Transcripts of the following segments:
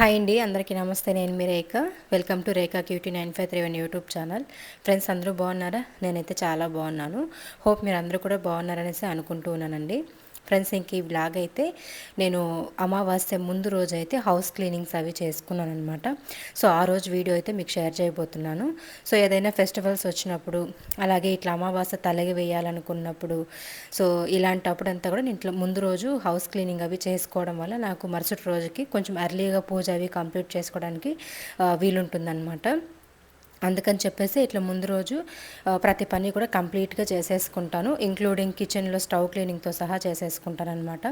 Hi అండి అందరికీ నమస్తే. నేను మీ Rekha. Welcome to Rekha cutie nine five three one YouTube channel friends అందరూ బాగున్నారా? నేనైతే చాలా బాగున్నాను. హోప్ మీరు అందరూ కూడా బాగున్నారనేసి అనుకుంటూ ఉన్నానండి. ఫ్రెండ్స్ ఇంక ఈ బ్లాగ్ అయితే నేను అమావాస్య ముందు రోజు అయితే హౌస్ క్లీనింగ్స్ అవి చేసుకున్నాను అనమాట సో ఆ రోజు వీడియో అయితే మీకు షేర్ చేయబోతున్నాను. సో ఏదైనా ఫెస్టివల్స్ వచ్చినప్పుడు అలాగే ఇట్లా అమావాస్య తలగి వేయాలనుకున్నప్పుడు సో ఇలాంటప్పుడు అంతా కూడా నేను ఇట్లా ముందు రోజు హౌస్ క్లీనింగ్ అవి చేసుకోవడం వల్ల నాకు మరుసటి రోజుకి కొంచెం ఎర్లీగా పూజ అవి కంప్లీట్ చేసుకోవడానికి వీలుంటుందన్నమాట. అందుకని చెప్పేసి ఇట్లా ముందు రోజు ప్రతి పని కూడా కంప్లీట్గా చేసేసుకుంటాను. ఇంక్లూడింగ్ కిచెన్లో స్టవ్ క్లీనింగ్తో సహా చేసేసుకుంటాను అనమాట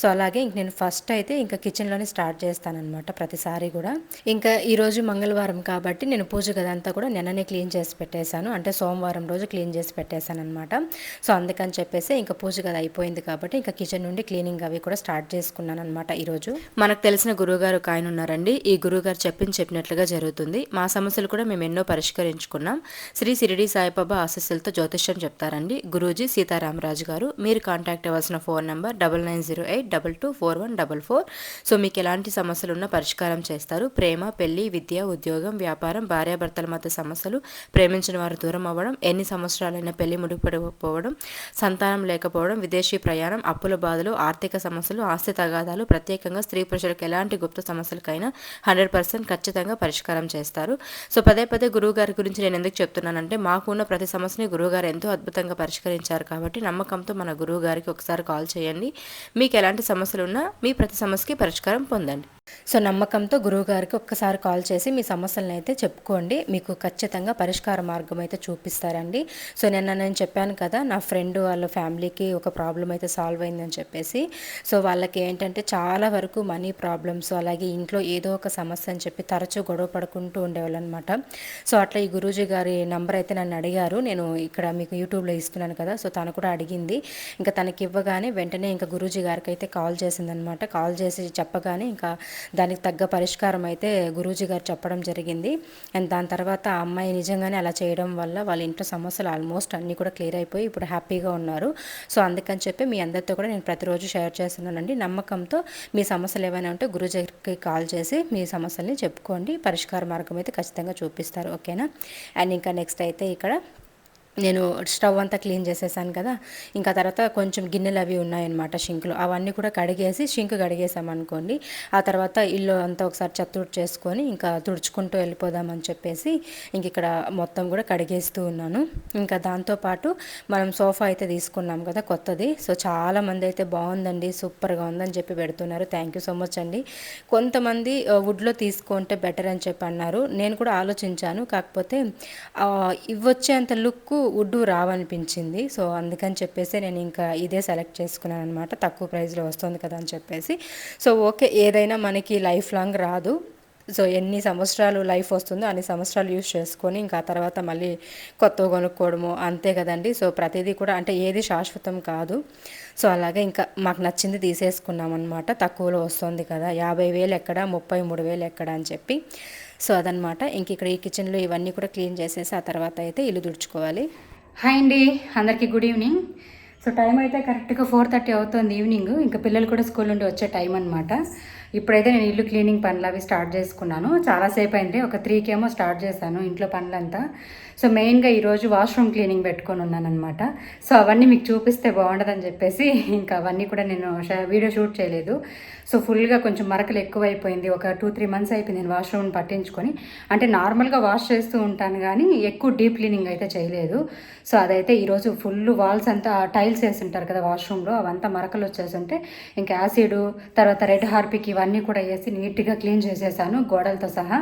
సో అలాగే ఇంక నేను ఫస్ట్ అయితే ఇంకా కిచెన్లోనే స్టార్ట్ చేస్తానమాట ప్రతిసారి కూడా. ఇంకా ఈరోజు మంగళవారం కాబట్టి నేను పూజ గదంతా కూడా నిన్ననే క్లీన్ చేసి పెట్టేశాను. అంటే సోమవారం రోజు క్లీన్ చేసి పెట్టేశాను అనమాట సో అందుకని చెప్పేసి ఇంకా పూజ గది అయిపోయింది కాబట్టి ఇంకా కిచెన్ నుండి క్లీనింగ్ అవి కూడా స్టార్ట్ చేసుకున్నాను అనమాట ఈరోజు మనకు తెలిసిన గురువుగారు ఒక ఆయన ఉన్నారండి. ఈ గురువుగారు చెప్పింది చెప్పినట్లుగా జరుగుతుంది. మా సమస్యలు కూడా మేము ఎన్నో పరిష్కరించుకున్నాం. శ్రీ సిరిడి సాయిబాబా ఆశస్సులతో జ్యోతిష్యం చెప్తారండి. గురూజీ సీతారామరాజు గారు మీరు కాంటాక్ట్ అవ్వాల్సిన phone number double nine zero eight double two four one double four so మీకు ఎలాంటి సమస్యలు ఉన్నా పరిష్కారం చేస్తారు. ప్రేమ పెళ్ళి విద్య ఉద్యోగం వ్యాపారం భార్యాభర్తల మధ్య సమస్యలు ప్రేమించిన వారు దూరం అవ్వడం ఎన్ని సంవత్సరాలైనా పెళ్ళి ముడిపడిపోవడం సంతానం లేకపోవడం విదేశీ ప్రయాణం అప్పుల బాధలు ఆర్థిక సమస్యలు ఆస్తి తగాదాలు ప్రత్యేకంగా స్త్రీ పురుషులకు ఎలాంటి గుప్త సమస్యలకైనా హండ్రెడ్ పర్సెంట్ ఖచ్చితంగా పరిష్కారం చేస్తారు. సో పదే పదే గురువు గారి గురించి నేను ఎందుకు చెప్తున్నానంటే మాకు ఉన్న ప్రతి సమస్యని గురువుగారు ఎంతో అద్భుతంగా పరిష్కరించారు కాబట్టి నమ్మకంతో మన గురువు గారికి ఒకసారి కాల్ చేయండి. మీకు ఎలాంటి సమస్యలు ఉన్నా మీ ప్రతి సమస్యకి పరిష్కారం పొందండి. సో నమ్మకంతో గురువుగారికి ఒక్కసారి కాల్ చేసి మీ సమస్యలను అయితే చెప్పుకోండి. మీకు ఖచ్చితంగా పరిష్కార మార్గం అయితే చూపిస్తారండి. సో నిన్న నేను చెప్పాను కదా నా ఫ్రెండ్ వాళ్ళ ఫ్యామిలీకి ఒక ప్రాబ్లం అయితే సాల్వ్ అయిందని చెప్పేసి. సో వాళ్ళకి ఏంటంటే చాలా వరకు మనీ ప్రాబ్లమ్స్ అలాగే ఇంట్లో ఏదో ఒక సమస్య అని చెప్పి తరచూ గొడవ పడుకుంటూ ఉండేవాళ్ళు అనమాట సో అట్లా ఈ గురూజీ గారి నంబర్ అయితే నన్ను అడిగారు. నేను ఇక్కడ మీకు యూట్యూబ్లో ఇస్తున్నాను కదా సో తను కూడా అడిగింది. ఇంకా తనకి ఇవ్వగానే వెంటనే ఇంకా గురూజీ గారికి అయితే కాల్ చేసిందనమాట. కాల్ చేసి చెప్పగానే ఇంకా దానికి తగ్గ పరిష్కారం అయితే గురూజీ గారు చెప్పడం జరిగింది. అండ్ దాని తర్వాత ఆ అమ్మాయి నిజంగానే అలా చేయడం వల్ల వాళ్ళ ఇంట్లో సమస్యలు ఆల్మోస్ట్ అన్నీ కూడా క్లియర్ అయిపోయి ఇప్పుడు హ్యాపీగా ఉన్నారు. సో అందుకని చెప్పి మీ అందరితో కూడా నేను ప్రతిరోజు షేర్ చేస్తున్నానండి. నమ్మకంతో మీ సమస్యలు ఏమైనా ఉంటే గురుజీకి కాల్ చేసి మీ సమస్యల్ని చెప్పుకోండి. పరిష్కార మార్గం అయితే ఖచ్చితంగా చూపిస్తారు. ఓకేనా? అండ్ ఇంకా నెక్స్ట్ అయితే ఇక్కడ నేను స్టవ్ అంతా క్లీన్ చేసేసాను కదా. ఇంకా తర్వాత కొంచెం గిన్నెలు అవి ఉన్నాయన్నమాట షింక్లో. అవన్నీ కూడా కడిగేసి షింక్ కడిగేసామనుకోండి ఆ తర్వాత ఇల్లు అంతా ఒకసారి చెత్తుడు చేసుకొని ఇంకా తుడుచుకుంటూ వెళ్ళిపోదామని చెప్పేసి ఇంక ఇక్కడ మొత్తం కూడా కడిగేస్తూ ఉన్నాను. ఇంకా దాంతోపాటు మనం సోఫా అయితే తీసుకున్నాం కదా కొత్తది. సో చాలా మంది అయితే బాగుందండి సూపర్గా ఉందని చెప్పి పెడుతున్నారు. థ్యాంక్ యూ సో మచ్ అండి. కొంతమంది వుడ్లో తీసుకుంటే బెటర్ అని చెప్పి అన్నారు. నేను కూడా ఆలోచించాను. కాకపోతే ఆ, ఇవ్వొచ్చేంత లుక్ వుడ్ రావనిపించింది. సో అందుకని చెప్పేసి నేను ఇంకా ఇదే సెలెక్ట్ చేసుకున్నాను అనమాట తక్కువ ప్రైస్లో వస్తుంది కదా అని చెప్పేసి. సో ఓకే ఏదైనా మనకి లైఫ్ లాంగ్ రాదు. సో ఎన్ని సంవత్సరాలు లైఫ్ వస్తుందో అన్ని సంవత్సరాలు యూస్ చేసుకొని ఇంకా ఆ తర్వాత మళ్ళీ కొత్త కొనుక్కోవడము అంతే కదండి. సో ప్రతిదీ కూడా అంటే ఏది శాశ్వతం కాదు. సో అలాగే ఇంకా మాకు నచ్చింది తీసేసుకున్నాం అనమాట తక్కువలో వస్తుంది కదా. యాభై వేలు ఎక్కడ ముప్పై మూడు వేలు ఎక్కడ అని చెప్పి. సో అదనమాట. ఇంక ఇక్కడ ఈ కిచెన్లో ఇవన్నీ కూడా క్లీన్ చేసేసి ఆ తర్వాత అయితే ఇల్లు దుడుచుకోవాలి హాయ్ అండి. అందరికీ గుడ్ ఈవినింగ్. సో టైం అయితే కరెక్ట్గా ఫోర్ థర్టీ అవుతుంది ఈవినింగ్. ఇంకా పిల్లలు కూడా స్కూల్ నుండి వచ్చే టైం అనమాట ఇప్పుడైతే నేను ఇల్లు క్లీనింగ్ పనులు అవి స్టార్ట్ చేసుకున్నాను. చాలాసేపు అయింది ఒక త్రీకేమో స్టార్ట్ చేశాను ఇంట్లో పనులంతా. సో మెయిన్గా ఈరోజు వాష్రూమ్ క్లీనింగ్ పెట్టుకొని ఉన్నాను అనమాట సో అవన్నీ మీకు చూపిస్తే బాగుండదని చెప్పేసి ఇంకా అవన్నీ కూడా నేను వీడియో షూట్ చేయలేదు. సో ఫుల్గా కొంచెం మరకలు ఎక్కువైపోయింది. ఒక టూ త్రీ మంత్స్ అయిపోయింది నేను వాష్రూమ్ పట్టించుకొని. అంటే నార్మల్గా వాష్ చేస్తూ ఉంటాను కానీ ఎక్కువ డీప్ క్లీనింగ్ అయితే చేయలేదు. సో అదైతే ఈరోజు ఫుల్ వాల్స్ అంతా టైల్స్ వేసి ఉంటారు కదా వాష్రూమ్లో అవంతా మరకలు వచ్చేసి ఉంటే ఇంకా యాసిడ్ తర్వాత రెడ్ హార్పిక్ ఇవన్నీ కూడా వేసి నీట్గా క్లీన్ చేసేసాను గోడలతో సహా.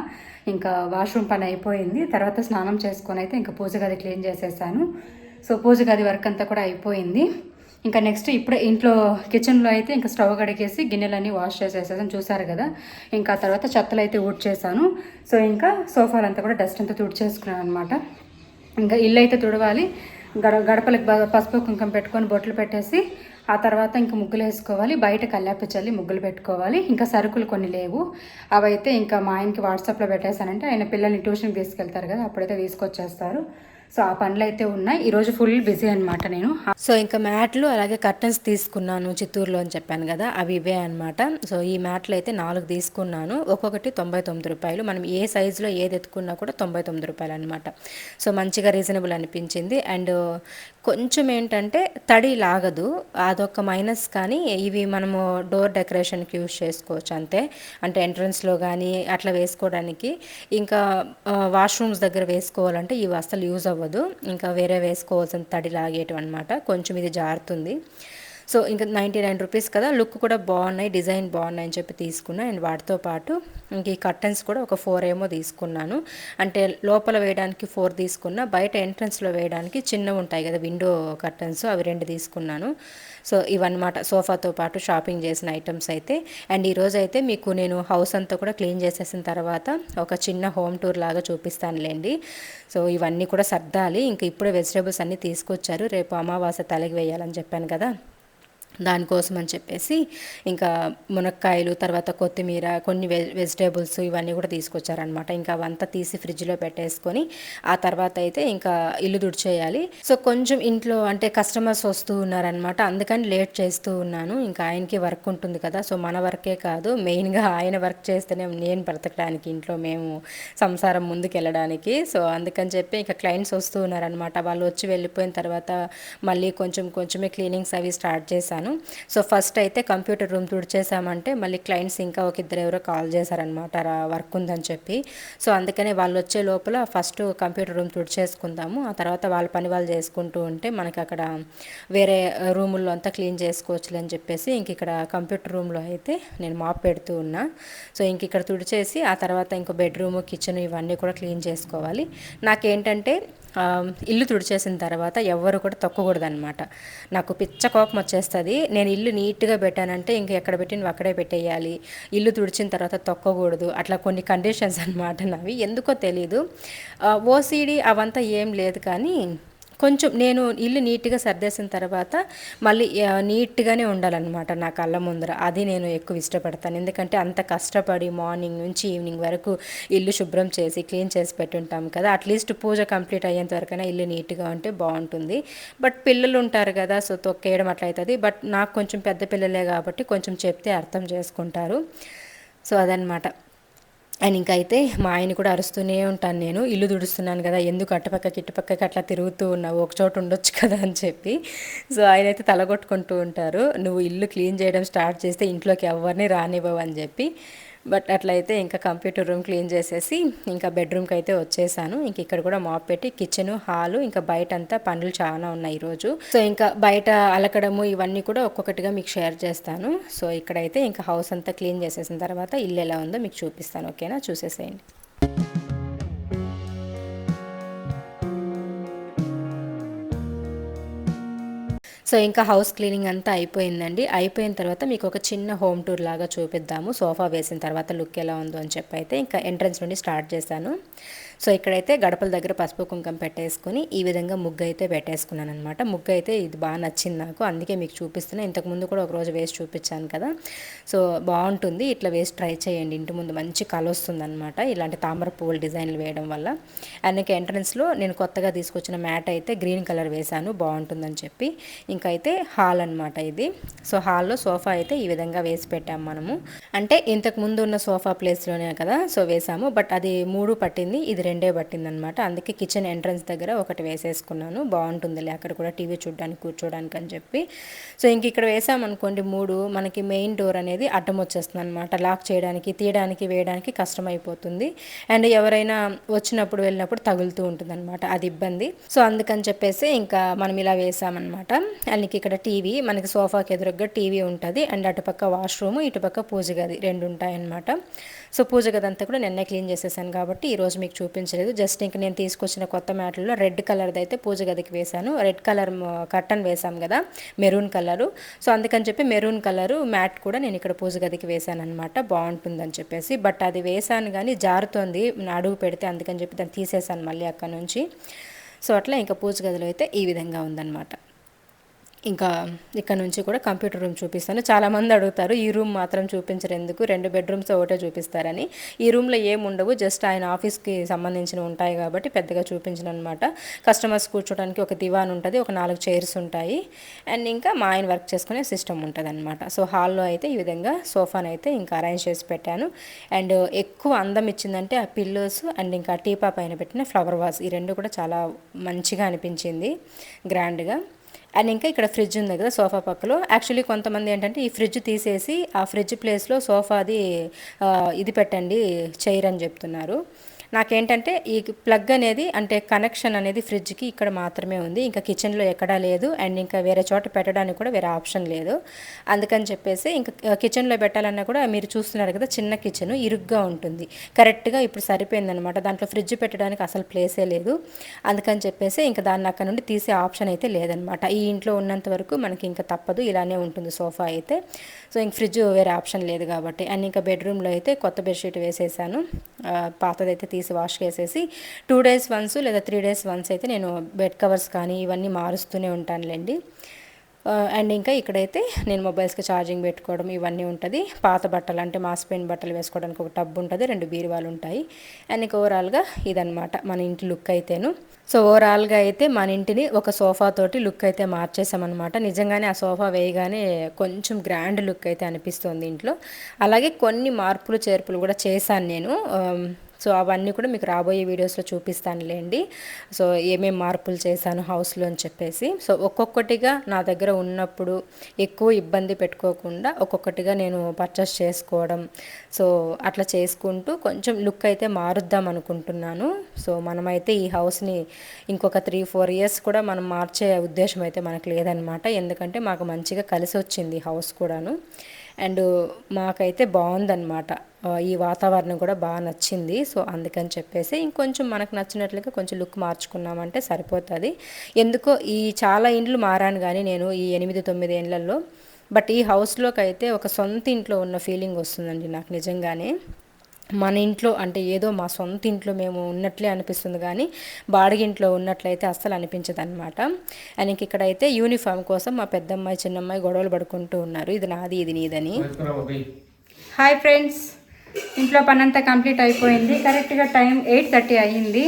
ఇంకా వాష్రూమ్ పని అయిపోయింది. తర్వాత స్నానం చేసుకొని అయితే ఇంకా పూజ గది క్లీన్ చేసేసాను. సో పూజ గది వర్క్ అంతా కూడా అయిపోయింది. ఇంకా నెక్స్ట్ ఇప్పుడే ఇంట్లో కిచెన్లో అయితే ఇంకా స్టవ్ కడిగేసి గిన్నెలన్నీ వాష్ చేసేసాను చూసారు కదా? ఇంకా తర్వాత చెత్తలు అయితే ఊడ్చేసాను. సో ఇంకా సోఫాలంతా కూడా డస్ట్ అంతా తుడిచేసుకున్నాను అనమాట ఇంకా ఇల్లు అయితే తుడవాలి. గడ గడపలకు పసుపు కుంకం పెట్టుకొని బొట్లు పెట్టేసి ఆ తర్వాత ఇంకా ముగ్గులు వేసుకోవాలి బయట కల్లాపి చల్లి ముగ్గులు పెట్టుకోవాలి. ఇంకా సరుకులు కొన్ని లేవు. అవైతే ఇంకా మా ఆయనకి వాట్సాప్లో పెట్టేశానంటే ఆయన పిల్లల్ని ట్యూషన్కి తీసుకెళ్తారు కదా అప్పుడైతే తీసుకొచ్చేస్తారు. సో ఆ పనులు అయితే ఉన్నాయి ఈరోజు ఫుల్ బిజీ అనమాట నేను. సో ఇంకా మ్యాట్లు అలాగే కర్టన్స్ తీసుకున్నాను చిత్తూరులో అని చెప్పాను కదా అవి ఇవే అనమాట సో ఈ మ్యాట్లు అయితే నాలుగు తీసుకున్నాను. ఒక్కొక్కటి తొంభై తొమ్మిది రూపాయలు. మనం ఏ సైజులో ఏది ఎత్తుకున్నా కూడా తొంభై తొమ్మిది రూపాయలు అనమాట సో మంచిగా రీజనబుల్ అనిపించింది. అండ్ కొంచెం ఏంటంటే తడి లాగదు అదొక మైనస్ కానీ ఇవి మనము డోర్ డెకరేషన్కి యూజ్ చేసుకోవచ్చు అంతే. అంటే ఎంట్రన్స్లో కానీ అట్లా వేసుకోవడానికి. ఇంకా వాష్రూమ్స్ దగ్గర వేసుకోవాలంటే ఇవి అసలు యూజ్ అవ్వదు. ఇంకా వేరే వేసుకోవాల్సిన తడి లాగేటివి అనమాట కొంచెం ఇది జారుతుంది. సో ఇంకా నైంటీ నైన్ రూపీస్ కదా లుక్ కూడా బాగున్నాయి డిజైన్ బాగున్నాయి అని చెప్పి తీసుకున్నా. అండ్ వాటితో పాటు ఇంక ఈ కర్టన్స్ కూడా ఒక ఫోర్ ఏమో తీసుకున్నాను. అంటే లోపల వేయడానికి ఫోర్ తీసుకున్నా బయట ఎంట్రన్స్లో వేయడానికి చిన్నవి ఉంటాయి కదా విండో కర్టన్స్ అవి రెండు తీసుకున్నాను. సో ఇవన్నమాట సోఫాతో పాటు షాపింగ్ చేసిన ఐటమ్స్ అయితే. అండ్ ఈరోజు అయితే మీకు నేను హౌస్ అంతా కూడా క్లీన్ చేసేసిన తర్వాత ఒక చిన్న హోమ్ టూర్ లాగా చూపిస్తానులేండి. సో ఇవన్నీ కూడా సర్దాలి ఇంక ఇప్పుడే వెజిటేబుల్స్ అన్నీ తీసుకొచ్చారు రేపు అమావాస్య తలకి వేయాలని చెప్పాను కదా. దానికోసం అని చెప్పేసి ఇంకా మునక్కాయలు తర్వాత కొత్తిమీర కొన్ని వె వెజిటేబుల్స్ ఇవన్నీ కూడా తీసుకొచ్చారనమాట ఇంకా అవంతా తీసి ఫ్రిడ్జ్లో పెట్టేసుకొని ఆ తర్వాత అయితే ఇంకా ఇల్లు దుడిచేయాలి సో కొంచెం ఇంట్లో అంటే కస్టమర్స్ వస్తూ ఉన్నారనమాట అందుకని లేట్ చేస్తూ ఉన్నాను. ఇంకా ఆయనకి వర్క్ ఉంటుంది కదా సో మన వర్కే కాదు మెయిన్గా ఆయన వర్క్ చేస్తేనే నేను బ్రతకడానికి ఇంట్లో మేము సంసారం ముందుకు వెళ్ళడానికి సో అందుకని చెప్పి ఇంకా క్లయింట్స్ వస్తూ ఉన్నారనమాట వాళ్ళు వచ్చి వెళ్ళిపోయిన తర్వాత మళ్ళీ కొంచెం కొంచెమే క్లీనింగ్స్ అవి స్టార్ట్ చేశాను. సో ఫస్ట్ అయితే కంప్యూటర్ రూమ్ తుడిచేసామంటే మళ్ళీ క్లయింట్స్ ఇంకా ఒక ఇద్దరు ఎవరో కాల్ చేశారనమాట వర్క్ ఉందని చెప్పి. సో అందుకనే వాళ్ళు వచ్చే లోపల ఫస్ట్ కంప్యూటర్ రూమ్ తుడిచేసుకుందాము. ఆ తర్వాత వాళ్ళ పని వాళ్ళు చేసుకుంటూ ఉంటే మనకి అక్కడ వేరే రూముల్లో అంతా క్లీన్ చేసుకోవచ్చులే అని చెప్పేసి ఇంక ఇక్కడ కంప్యూటర్ రూమ్లో అయితే నేను మాప్ పెడుతూ ఉన్నా. సో ఇంక ఇక్కడ తుడిచేసి ఆ తర్వాత ఇంకో బెడ్రూమ్ కిచెన్ ఇవన్నీ కూడా క్లీన్ చేసుకోవాలి. నాకేంటంటే ఇల్లు తుడిచేసిన తర్వాత ఎవ్వరు కూడా తొక్కకూడదు అనమాట నాకు పిచ్చ కోపం వచ్చేస్తుంది. నేను ఇల్లు నీట్గా పెట్టానంటే ఇంక ఎక్కడ పెట్టినవి అక్కడే పెట్టేయాలి. ఇల్లు తుడిచిన తర్వాత తొక్కకూడదు. అట్లా కొన్ని కండిషన్స్ అనమాట నావి. ఎందుకో తెలీదు. ఓసీడీ అవంతా ఏం లేదు కానీ కొంచెం నేను ఇల్లు నీట్గా సర్దేసిన తర్వాత మళ్ళీ నీట్గానే ఉండాలన్నమాట నా కళ్ళ ముందర. అది నేను ఎక్కువ ఇష్టపడతాను. ఎందుకంటే అంత కష్టపడి మార్నింగ్ నుంచి ఈవినింగ్ వరకు ఇల్లు శుభ్రం చేసి క్లీన్ చేసి పెట్టుంటాం కదా. అట్లీస్ట్ పూజ కంప్లీట్ అయ్యేంత వరకైనా ఇల్లు నీట్గా ఉంటే బాగుంటుంది. బట్ పిల్లలు ఉంటారు కదా సో తొక్కేయడం అట్లయితుంది బట్ నాకు కొంచెం పెద్ద పిల్లలే కాబట్టి కొంచెం చెప్తే అర్థం చేసుకుంటారు. సో అదనమాట అండ్ ఇంకైతే మా ఆయన కూడా అరుస్తూనే ఉంటాను నేను. ఇల్లు దుడుస్తున్నాను కదా ఎందుకు అటుపక్కకి ఇటుపక్కకి అట్లా తిరుగుతూ ఉన్నావు? ఒక చోట ఉండొచ్చు కదా అని చెప్పి. సో ఆయన అయితే తలగొట్టుకుంటూ ఉంటారు. నువ్వు ఇల్లు క్లీన్ చేయడం స్టార్ట్ చేస్తే ఇంట్లోకి ఎవరిని రానివ్వవు అని చెప్పి. బట్ అట్లయితే ఇంకా కంప్యూటర్ రూమ్ క్లీన్ చేసేసి ఇంకా బెడ్రూమ్కి అయితే వచ్చేసాను. ఇంక ఇక్కడ కూడా మాప్ పెట్టి కిచెన్ హాలు ఇంకా బయట అంతా పనులు చాలా ఉన్నాయి ఈరోజు. సో ఇంకా బయట అలకడము ఇవన్నీ కూడా ఒక్కొక్కటిగా మీకు షేర్ చేస్తాను. సో ఇక్కడైతే ఇంకా హౌస్ అంతా క్లీన్ చేసేసిన తర్వాత ఇల్లు ఎలా ఉందో మీకు చూపిస్తాను. ఓకేనా? చూసేసేయండి. సో ఇంకా హౌస్ క్లీనింగ్ అంతా అయిపోయిందండి. అయిపోయిన తర్వాత మీకు ఒక చిన్న హోమ్ టూర్ లాగా చూపిద్దాము. సోఫా వేసిన తర్వాత లుక్ ఎలా ఉందో అని చెప్పి అయితే ఇంకా ఎంట్రన్స్ నుండి స్టార్ట్ చేశాను. సో ఇక్కడైతే గడపల దగ్గర పసుపు కుంకం పెట్టేసుకుని ఈ విధంగా ముగ్గు అయితే పెట్టేసుకున్నాను అనమాట ముగ్గు అయితే ఇది బాగా నచ్చింది నాకు. అందుకే మీకు చూపిస్తున్నా. ఇంతకుముందు కూడా ఒకరోజు వేసి చూపించాను కదా. సో బాగుంటుంది. ఇట్లా వేసి ట్రై చేయండి. ఇంటి ముందు మంచి కళ వస్తుంది అనమాట ఇలాంటి తామర పువ్వుల డిజైన్లు వేయడం వల్ల. అండ్ ఇంకా ఎంట్రన్స్లో నేను కొత్తగా తీసుకొచ్చిన మ్యాట్ అయితే గ్రీన్ కలర్ వేశాను. బాగుంటుందని చెప్పి. ఇంకా అయితే హాల్ అనమాట ఇది. సో హాల్లో సోఫా అయితే ఈ విధంగా వేసి పెట్టాం మనము. అంటే ఇంతకు ముందు ఉన్న సోఫా ప్లేస్లోనే కదా సో వేసాము. బట్ అది మూడు పట్టింది. ఇది రెండే పట్టిందనమాట. అందుకే కిచెన్ ఎంట్రన్స్ దగ్గర ఒకటి వేసేసుకున్నాను. బాగుంటుందిలే అక్కడ కూడా టీవీ చూడడానికి కూర్చోడానికి అని చెప్పి. సో ఇంక ఇక్కడ వేసామనుకోండి మూడు మనకి మెయిన్ డోర్ అనేది అడ్డం వచ్చేస్తుంది అనమాట లాక్ చేయడానికి తీయడానికి వేయడానికి కష్టం అయిపోతుంది అండ్ ఎవరైనా వచ్చినప్పుడు వెళ్ళినప్పుడు తగులుతూ ఉంటుంది అనమాట అది ఇబ్బంది. సో అందుకని చెప్పేసి ఇంకా మనం ఇలా వేసామన్నమాట అండ్ ఇక్కడ టీవీ మనకి సోఫాకి ఎదురుగ్గా టీవీ ఉంటుంది. అండ్ అటుపక్క వాష్రూమ్ ఇటుపక్క పూజ గది రెండు ఉంటాయన్నమాట సో పూజ గది అంతా కూడా నిన్నే క్లీన్ చేసేసాను కాబట్టి ఈరోజు మీకు చూపించలేదు. జస్ట్ ఇంక నేను తీసుకొచ్చిన కొత్త మ్యాట్లలో రెడ్ కలర్ది అయితే పూజ గదికి వేశాను. రెడ్ కలర్ కర్టన్ వేశాం కదా మెరూన్ కలరు. సో అందుకని చెప్పి మెరూన్ కలరు మ్యాట్ కూడా నేను ఇక్కడ పూజ గదికి వేశాను అనమాట బాగుంటుందని చెప్పేసి. బట్ అది వేశాను కానీ జారుతోంది అడుగు పెడితే అందుకని చెప్పి దాన్ని తీసేసాను మళ్ళీ అక్కడ నుంచి. సో అట్లా ఇంకా పూజ గదిలో అయితే ఈ విధంగా ఉందన్నమాట. ఇంకా ఇక్కడ నుంచి కూడా కంప్యూటర్ రూమ్ చూపిస్తాను. చాలామంది అడుగుతారు ఈ రూమ్ మాత్రం చూపించరు ఎందుకు రెండు బెడ్రూమ్స్ ఒకటే చూపిస్తారని. ఈ రూమ్లో ఏముండవు ఉండవు జస్ట్ ఆయన ఆఫీస్కి సంబంధించిన ఉంటాయి కాబట్టి పెద్దగా చూపించను అనమాట కస్టమర్స్ కూర్చోడానికి ఒక దివాన్ ఉంటుంది ఒక నాలుగు చైర్స్ ఉంటాయి. అండ్ ఇంకా మా ఆయన వర్క్ చేసుకునే సిస్టమ్ ఉంటుంది అనమాట సో హాల్లో అయితే ఈ విధంగా సోఫాను అయితే ఇంకా అరేంజ్ చేసి పెట్టాను. అండ్ ఎక్కువ అందం ఇచ్చిందంటే ఆ పిల్లోస్ అండ్ ఇంకా టీపా పైన పెట్టిన ఫ్లవర్ వాజ్ ఈ రెండు కూడా చాలా మంచిగా అనిపించింది గ్రాండ్గా. అండ్ ఇంకా ఇక్కడ ఫ్రిడ్జ్ ఉంది కదా సోఫా పక్కలో. యాక్చువల్లీ కొంతమంది ఏంటంటే ఈ ఫ్రిడ్జ్ తీసేసి ఆ ఫ్రిడ్జ్ ప్లేస్లో సోఫాది ఇది పెట్టండి చైర్ అని చెప్తున్నారు. నాకేంటంటే ఈ ప్లగ్ అనేది అంటే కనెక్షన్ అనేది ఫ్రిడ్జ్కి ఇక్కడ మాత్రమే ఉంది. ఇంకా కిచెన్లో ఎక్కడా లేదు. అండ్ ఇంకా వేరే చోట పెట్టడానికి కూడా వేరే ఆప్షన్ లేదు. అందుకని చెప్పేసి ఇంకా కిచెన్లో పెట్టాలన్నా కూడా మీరు చూస్తున్నారు కదా చిన్న కిచెన్ ఇరుగ్గా ఉంటుంది. కరెక్ట్గా ఇప్పుడు సరిపోయిందనమాట దాంట్లో ఫ్రిడ్జ్ పెట్టడానికి అసలు ప్లేసే లేదు. అందుకని చెప్పేసి ఇంకా దాన్ని అక్కడ నుండి తీసే ఆప్షన్ అయితే లేదనమాట ఈ ఇంట్లో ఉన్నంత వరకు మనకి ఇంకా తప్పదు. ఇలానే ఉంటుంది సోఫా అయితే. సో ఇంక ఫ్రిడ్జ్ వేరే ఆప్షన్ లేదు కాబట్టి. అండ్ ఇంకా బెడ్రూమ్లో అయితే కొత్త బెడ్షీట్ వేసేసాను. పాతదైతే తీసి వాష్ చేసేసి టూ డేస్ వన్స్ లేదా త్రీ డేస్ వన్స్ అయితే నేను బెడ్ కవర్స్ కానీ ఇవన్నీ మారుస్తూనే ఉంటానులేండి. అండ్ ఇంకా ఇక్కడైతే నేను మొబైల్స్కి ఛార్జింగ్ పెట్టుకోవడం ఇవన్నీ ఉంటుంది. పాత బట్టలు అంటే మాసిపోయిన బట్టలు వేసుకోవడానికి ఒక టబ్ ఉంటుంది రెండు బీరువాలు ఉంటాయి. అండ్ ఇంకా ఓవరాల్గా ఇదనమాట మన ఇంటి లుక్ అయితేను. సో ఓవరాల్గా అయితే మన ఇంటిని ఒక సోఫా తోటి లుక్ అయితే మార్చేసామన్నమాట. నిజంగానే ఆ సోఫా వేయగానే కొంచెం గ్రాండ్ లుక్ అయితే అనిపిస్తుంది ఇంట్లో. అలాగే కొన్ని మార్పులు చేర్పులు కూడా చేశాను నేను. సో అవన్నీ కూడా మీకు రాబోయే వీడియోస్లో చూపిస్తానులేండి. సో ఏమేమి మార్పులు చేశాను హౌస్లో అని చెప్పేసి. సో ఒక్కొక్కటిగా నా దగ్గర ఉన్నప్పుడు ఎక్కువ ఇబ్బంది పెట్టుకోకుండా ఒక్కొక్కటిగా నేను పర్చేస్ చేసుకోవడం. సో అట్లా చేసుకుంటూ కొంచెం లుక్ అయితే మారుద్దాం అనుకుంటున్నాను. సో మనమైతే ఈ హౌస్ని ఇంకొక త్రీ ఫోర్ ఇయర్స్ కూడా మనం మార్చే ఉద్దేశం అయితే మనకు లేదనమాట. ఎందుకంటే మాకు మంచిగా కలిసి వచ్చింది హౌస్ కూడాను. అండ్ మాకైతే బాగుందన్నమాట. ఈ వాతావరణం కూడా బాగా నచ్చింది. సో అందుకని చెప్పేసి ఇంకొంచెం మనకు నచ్చినట్లుగా కొంచెం లుక్ మార్చుకున్నామంటే సరిపోతుంది. ఎందుకో ఈ చాలా ఇండ్లు మారాను కానీ నేను ఈ ఎనిమిది తొమ్మిది ఏళ్ళల్లో బట్ ఈ హౌస్లోకి అయితే ఒక సొంత ఇంట్లో ఉన్న ఫీలింగ్ వస్తుందండి నాకు నిజంగానే. మన ఇంట్లో అంటే ఏదో మా సొంత ఇంట్లో మేము ఉన్నట్లే అనిపిస్తుంది కానీ బాడిగింట్లో ఉన్నట్లయితే అస్సలు అనిపించదు అనమాట ఆయనకి ఇక్కడైతే యూనిఫామ్ కోసం మా పెద్దమ్మాయి చిన్నమ్మాయి గొడవలు పడుకుంటూ ఉన్నారు. ఇది నాది ఇది నీదని. Hi friends. ఇంట్లో పని అంతా కంప్లీట్ అయిపోయింది. కరెక్ట్గా టైం ఎయిట్ థర్టీ అయ్యింది.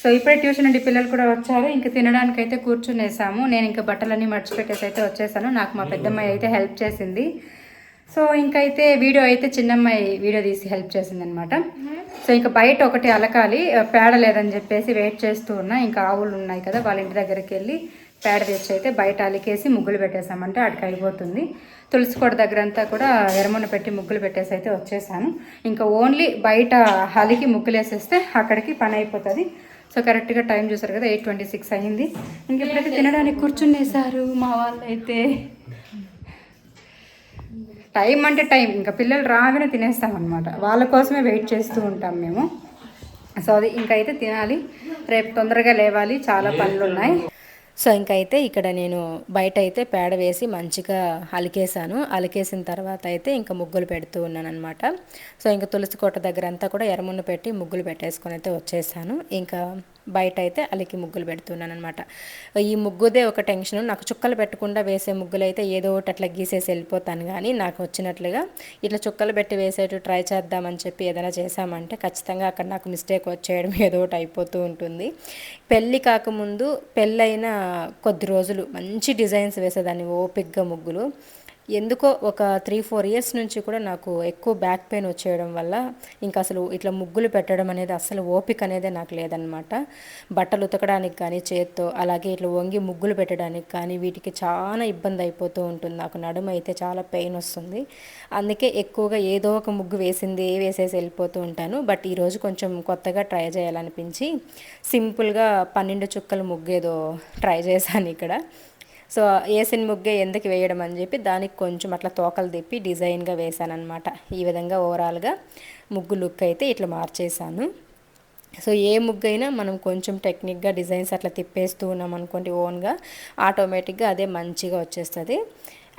సో ఇప్పుడే ట్యూషన్ నుండి పిల్లలు కూడా వచ్చారు. ఇంకా తినడానికి అయితే కూర్చునేసాము. నేను ఇంకా బట్టలన్నీ మర్చిపెట్టేసి అయితే వచ్చేసాను. నాకు మా పెద్దమ్మాయి అయితే హెల్ప్ చేసింది. సో ఇంకైతే వీడియో అయితే చిన్నమ్మాయి వీడియో తీసి హెల్ప్ చేసింది అనమాట సో ఇంకా బయట ఒకటి అలకాలి పేడ లేదని చెప్పేసి వెయిట్ చేస్తూ ఉన్నా. ఇంకా ఆవులు ఉన్నాయి కదా వాళ్ళ ఇంటి దగ్గరికి వెళ్ళి పేడ తెచ్చి అయితే బయట అలికేసి ముగ్గులు పెట్టేసామంటే అటుకు అయిపోతుంది. తులసి కోట దగ్గర అంతా కూడా ఎరమొన్న పెట్టి ముగ్గులు పెట్టేసి అయితే వచ్చేసాను. ఇంకా ఓన్లీ బయట అలికి ముగ్గులు వేసేస్తే అక్కడికి పని అయిపోతుంది. సో కరెక్ట్గా టైం చూసారు కదా ఎయిట్ ట్వంటీ సిక్స్ అయ్యింది ఇంక ఇప్పుడైతే తినడానికి కూర్చునేసారు మా వాళ్ళు అయితే టైం అంటే టైం. ఇంకా పిల్లలు రాగానే తినేస్తాం అనమాట వాళ్ళ కోసమే వెయిట్ చేస్తూ ఉంటాం మేము. సో అది ఇంకైతే తినాలి. రేపు తొందరగా లేవాలి. చాలా పనులు ఉన్నాయి సో ఇంకైతే ఇక్కడ నేను బయట అయితే పేడ వేసి మంచిగా అలికేసాను అలికేసిన తర్వాత అయితే ఇంకా ముగ్గులు పెడుతూ ఉన్నాను అనమాట సో ఇంకా తులసి కోట దగ్గర అంతా కూడా ఎరమున్న పెట్టి ముగ్గులు పెట్టేసుకొని అయితే వచ్చేసాను. ఇంకా బయట అయితే అలికి ముగ్గులు పెడుతున్నాను అనమాట ఈ ముగ్గుదే ఒక టెన్షన్. నాకు చుక్కలు పెట్టకుండా వేసే ముగ్గులు అయితే ఏదో ఒకటి అట్లా గీసేసి వెళ్ళిపోతాను కానీ నాకు వచ్చినట్లుగా ఇట్లా చుక్కలు పెట్టి వేసేట్టు ట్రై చేద్దామని చెప్పి ఏదైనా చేసామంటే ఖచ్చితంగా అక్కడ నాకు మిస్టేక్ వచ్చేయడం ఏదో ఒకటి అయిపోతూ ఉంటుంది. పెళ్ళి కాకముందు పెళ్ళైన కొద్ది రోజులు మంచి డిజైన్స్ వేసేదాన్ని ఓపిక్గా ముగ్గులు. ఎందుకో ఒక త్రీ ఫోర్ ఇయర్స్ నుంచి కూడా నాకు ఎక్కువ బ్యాక్ పెయిన్ వచ్చేయడం వల్ల ఇంకా అసలు ఇట్లా ముగ్గులు పెట్టడం అనేది అసలు ఓపిక అనేది నాకు లేదనమాట బట్టలు ఉతకడానికి కానీ చేత్తో అలాగే ఇట్లా వంగి ముగ్గులు పెట్టడానికి కానీ వీటికి చాలా ఇబ్బంది అయిపోతూ ఉంటుంది. నాకు నడుమ అయితే చాలా పెయిన్ వస్తుంది. అందుకే ఎక్కువగా ఏదో ఒక ముగ్గు వేసింది వేసేసి వెళ్ళిపోతూ ఉంటాను. బట్ ఈరోజు కొంచెం కొత్తగా ట్రై చేయాలనిపించి సింపుల్గా పన్నెండు చుక్కల ముగ్గు ఏదో ట్రై చేశాను ఇక్కడ. సో వేసిన ముగ్గే ఎందుకు వేయడం అని చెప్పి దానికి కొంచెం అట్లా తోకలు తిప్పి డిజైన్గా వేసాను అనమాట ఈ విధంగా ఓవరాల్గా ముగ్గు లుక్ అయితే ఇట్లా మార్చేశాను. సో ఏ ముగ్గైనా మనం కొంచెం టెక్నిక్గా డిజైన్స్ అట్లా తిప్పేస్తూ ఉన్నాం అనుకోండి ఓన్గా ఆటోమేటిక్గా అదే మంచిగా వచ్చేస్తుంది.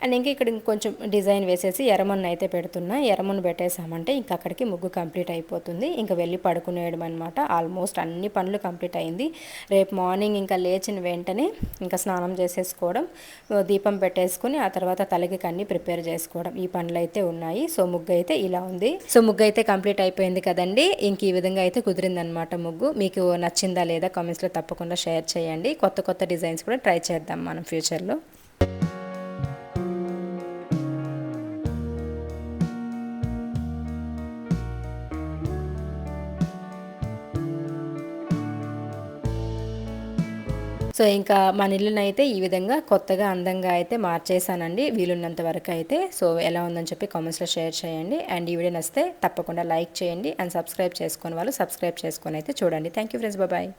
అండ్ ఇంకా ఇక్కడ ఇంకొంచెం డిజైన్ వేసేసి ఎర్రమన్ను అయితే పెడుతున్నా. ఎర్రమన్ను పెట్టేసామంటే ఇంకా అక్కడికి ముగ్గు కంప్లీట్ అయిపోతుంది. ఇంకా వెళ్ళి పడుకునేయడం అనమాట ఆల్మోస్ట్ అన్ని పనులు కంప్లీట్ అయింది. రేపు మార్నింగ్ ఇంకా లేచిన వెంటనే ఇంకా స్నానం చేసేసుకోవడం దీపం పెట్టేసుకుని ఆ తర్వాత తలకి కన్నీ ప్రిపేర్ చేసుకోవడం ఈ పనులు అయితే ఉన్నాయి. సో ముగ్గు అయితే ఇలా ఉంది. సో ముగ్గు అయితే కంప్లీట్ అయిపోయింది కదండి. ఇంక ఈ విధంగా అయితే కుదిరిందనమాట ముగ్గు. మీకు నచ్చిందా లేదా కామెంట్స్లో తప్పకుండా షేర్ చేయండి. కొత్త కొత్త డిజైన్స్ కూడా ట్రై చేద్దాం మనం ఫ్యూచర్లో. సో ఇంకా మన ఇల్లునైతే ఈ విధంగా కొత్తగా అందంగా అయితే మార్చేసానండి వీలున్నంత వరకు అయితే సో ఎలా ఉందని చెప్పి కామెంట్స్లో షేర్ చేయండి. అండ్ ఈ వీడియో నచ్చితే తప్పకుండా లైక్ చేయండి. అండ్ సబ్స్క్రైబ్ చేసుకుని వాళ్ళు సబ్స్క్రైబ్ చేసుకొని అయితే చూడండి. Thank you friends bye.